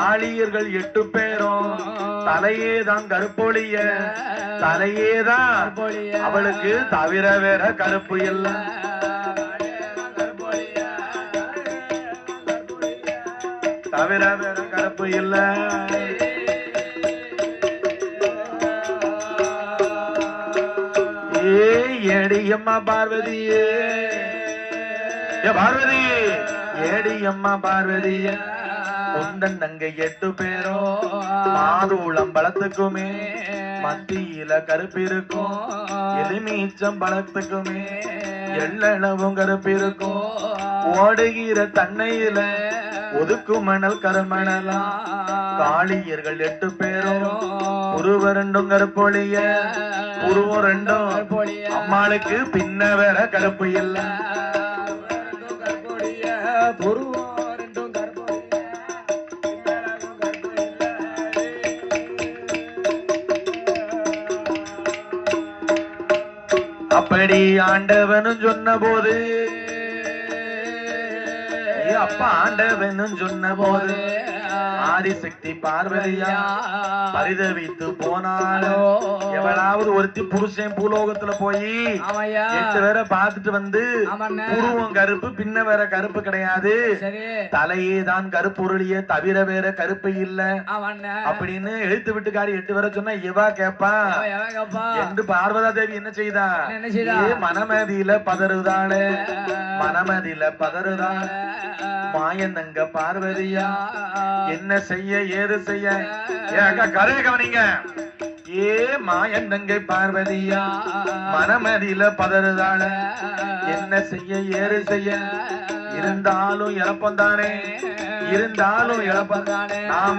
ஆளியர்கள் எட்டு பேரும் தலையே தான் கருப்பொழிய தலையே தான் அவளுக்கு தவிர வேற கருப்பு இல்ல. தவிர வேற கருப்பு இல்ல. ஏ ஏடியம்மா பார்வதியே. ஏ பார்வதி. ஏடியம்மா பார்வதியே. உந்தன் தங்கை எட்டு பேரோ மாதுளம் பழத்துக்குமே மத்தியில கருப்பு இருக்கும் எலுமீச்சம் பழத்துக்குமே எள்ளளவும் கருப்பு இருக்கும் ஓடுகிற தன்னையில ஒதுக்கு மணல் கருமணலா காளியர்கள் எட்டு பேரும் உருவ ரெண்டும் கருப்பொழிய உருவம் ரெண்டும் அம்மாளுக்கு பின்ன வேற கருப்பு இல்ல. அப்படி ஆண்டவனும் சொன்ன போது அப்பா. ஆண்டவனும் சொன்ன போது ஆதிசக்தி பார்வதியா பரிதவித்து போனாலோ எவளாவது ஒருத்தி புருஷன் பூலோகத்துல போய். எட்டு பேரை பார்த்துட்டு வந்து. புருவம் கருப்பு பின்ன வேற கருப்பு கிடையாது. தலையே தான் கருப்புருளிய தவிர வேற கருப்பு இல்ல. அப்படின்னு எழுத்து விட்டுக்காரி எட்டு பேரை சொன்னா இவா கேப்பா? என்று பார்வதா தேவி என்ன செய்தா? மனமதியில பதறுதாளே. மனமதியில பதறுதாளே மாயனங்க பார்வதியா? என்ன செய்ய ஏது செய்ய? கரையை கவனிங்க. ஏ மாயந்தங்கை பார்வதியா மனமதியில பதறுதாள. என்ன செய்ய ஏறு செய்ய? இருந்தாலும் இழப்பந்தானே இருந்தாலும் இழப்பந்தானே நாம